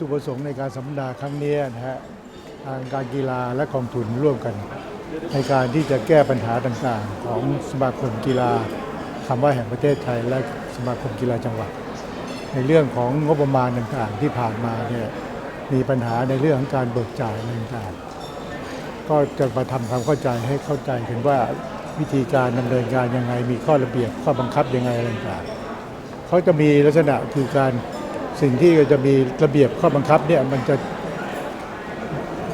ถุประสงค์ในการสัมมนาครั้งนี้นะฮะทางการกีฬาและกองทุนร่วมกัน ในการที่จะแก้ปัญหาต่างๆ ของสมาคมกีฬาคำว่าแห่งประเทศไทย และสมาคมกีฬาจังหวัด ในเรื่องของงบประมาณต่างๆ ที่ผ่านมาเนี่ยมีปัญหาในเรื่องของการเบิกจ่ายต่างๆ ก็จะมาทำความเข้าใจให้เข้าใจถึงว่าวิธีการดำเนินการยังไงมีข้อระเบียบข้อบังคับยังไงต่างๆเขาจะมีลักษณะคือการ สิ่งที่จะมีระเบียบข้อบังคับเนี่ยมันจะ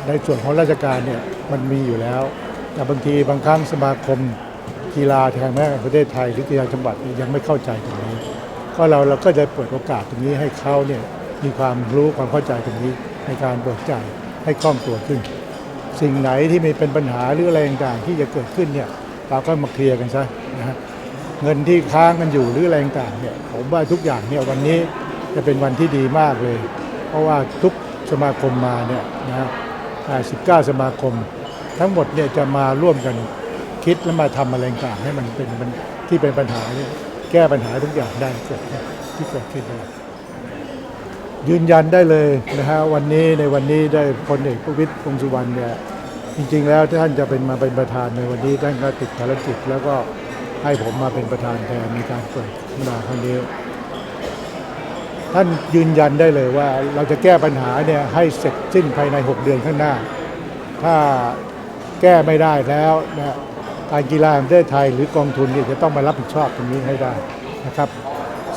ในส่วนของราชการเนี่ยมันมีอยู่แล้ว แต่บางทีบางครั้งสมาคมกีฬาแห่งแม่ประเทศไทยหรือกีฬาจังหวัดยยังไม่เข้าใจตรงนี้ ก็เราเราก็จะเปิดโอกาสตรงนี้ให้เขาเนี่ยมีความรู้ความเข้าใจตรงนี้ในการเบิกจ่ายให้คล่องตัวขึ้น สิ่งไหนที่มีเป็นปัญหาหรืออะไรต่างๆที่จะเกิดขึ้นเนี่ยเราก็มาเคลียร์กันซะนะฮะเงินที่ค้างกันอยู่หรืออะไรต่างๆเนี่ยผมว่าทุกอย่างเนี่ยวันนี้ จะเป็นวันที่ดีมากเลย เพราะว่าทุกสมาคมมาเนี่ยนะ19 สมาคม ทั้งหมดเนี่ยจะมาร่วมกันคิดและมาทำอะไรต่างๆให้มันเป็นที่เป็นปัญหาเนี่ยแก้ปัญหาทุกอย่างได้เกิดที่เกิดขึ้นได้ยืนยันได้เลยนะฮะวันนี้ในวันนี้ได้พลเอกประวิตยวงษ์สุวรรณเนี่ยจริง ๆ แล้วท่านจะเป็นมาเป็นประธานในวันนี้ท่านก็ติดภารกิจแล้วก็ให้ผมมาเป็นประธานแทนในการเปิดมมนาครั้งนี้ ท่านยืนยันได้เลยว่าเราจะแก้ปัญหาเนี่ยให้เสร็จสิ้นภายใน 6 เดือนข้างหน้า ถ้าแก้ไม่ได้แล้วนะการกีฬาแห่งประเทศไทยหรือกองทุนเนี่ยจะต้องมารับผิดชอบตรงนี้ให้ได้นะครับ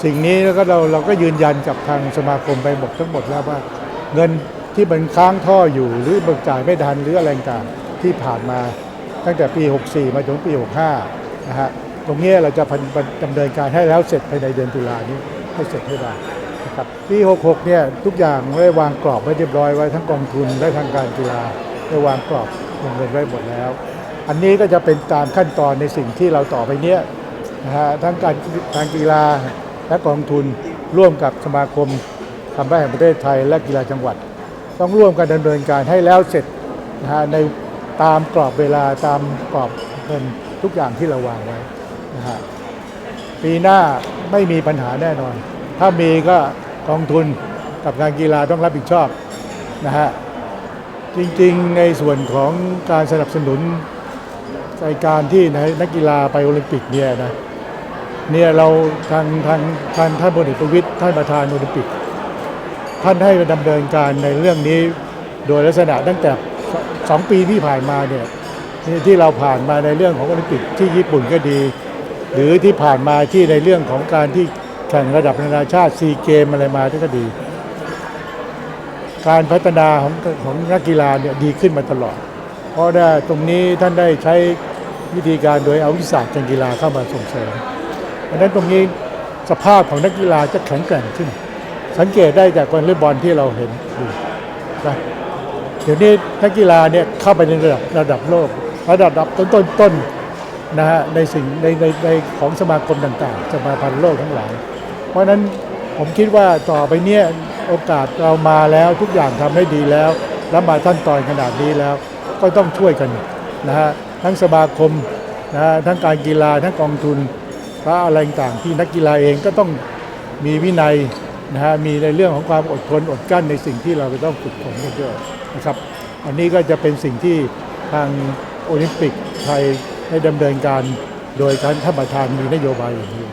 สิ่งนี้แล้วก็เราเราก็ยืนยันกับทางสมาคมไปหมดทั้งหมดแล้วว่า เงินที่มันค้างท่ออยู่หรือเบิกจ่ายไม่ทันหรืออะไรต่างที่ผ่านมาตั้งแต่ปี 64 มาถึงปี 65 นะฮะ ตรงนี้เราจะดำเนินการให้แล้วเสร็จภายในเดือนตุลานี้ให้เสร็จให้ได้ นะครับปี 66 เนี่ยทุกอย่างได้วางกรอบไว้เรียบร้อยไว้ทั้งกองทุนและทางการกีฬาได้วางกรอบวงเงินไว้หมดแล้ว อันนี้ก็จะเป็นตามขั้นตอนในสิ่งที่เราต่อไปเนี้ยนะฮะทั้งการการกีฬาและกองทุนร่วมกับสมาคมการแพทย์แห่งประเทศไทยและกีฬาจังหวัด ต้องร่วมกันดำเนินการให้แล้วเสร็จนะฮะในตามกรอบเวลาตามกรอบเงินทุกอย่างที่เราวางไว้นะฮะปีหน้าไม่มีปัญหาแน่นอน ถ้ามีก็กองทุนกับการกีฬาต้องรับผิดชอบนะฮะจริงๆในส่วนของการสนับสนุนในการที่นักกีฬาไปโอลิมปิกเนี่ยนะเนี่ยเราทางทางทางท่านพลเอกประวิตยท่านประธานโอลิมปิก ท่านให้ดำเนินการในเรื่องนี้โดยลักษณะตั้งแต่สองปีที่ผ่านมาเนี่ยที่เราผ่านมาในเรื่องของโอลิมปิกที่ญี่ปุ่นก็ดี หรือที่ผ่านมาที่ในเรื่องของการที่ แข่งระดับนานาชาติซีเกมอะไรมาที่ก็ดี การพัฒนาของของนักกีฬาเนี่ยดีขึ้นมาตลอด เพราะได้ตรงนี้ท่านได้ใช้วิธีการโดยเอาวิสาสตร์การกีฬาเข้ามาส่งเสริมเพราะฉะนั้นตรงนี้สภาพของนักกีฬาจะแข็งแกร่งขึ้น สังเกตได้จากวอลเลย์บอลที่เราเห็นอยู่นะเดี๋ยวนี้นักกีฬาเนี่ยเข้าไปในระดับระดับโลก ระดับต้นต้นต้นนะฮะในสิ่งในในในของสมาคมต่างๆสมาพันธ์โลกทั้งหลาย เพราะฉะนั้นผมคิดว่าต่อไปเนี่ยโอกาสเรามาแล้วทุกอย่างทำให้ดีแล้ว แล้วมาขั้นตอนขนาดนี้แล้ว ก็ต้องช่วยกันนะฮะทั้งสมาคมนะฮะทั้งการกีฬาทั้งกองทุนพระอะไรต่างๆที่นักกีฬาเองก็ต้องมีวินัยนะฮะมีในเรื่องของความอดทนอดกลั้นในสิ่งที่เราจะต้องฝึกฝนกันด้วยนะครับ อันนี้ก็จะเป็นสิ่งที่ทางโอลิมปิกไทยได้ดำเนินการโดยท่านท่านประธานมีนโยบายอย่างนี้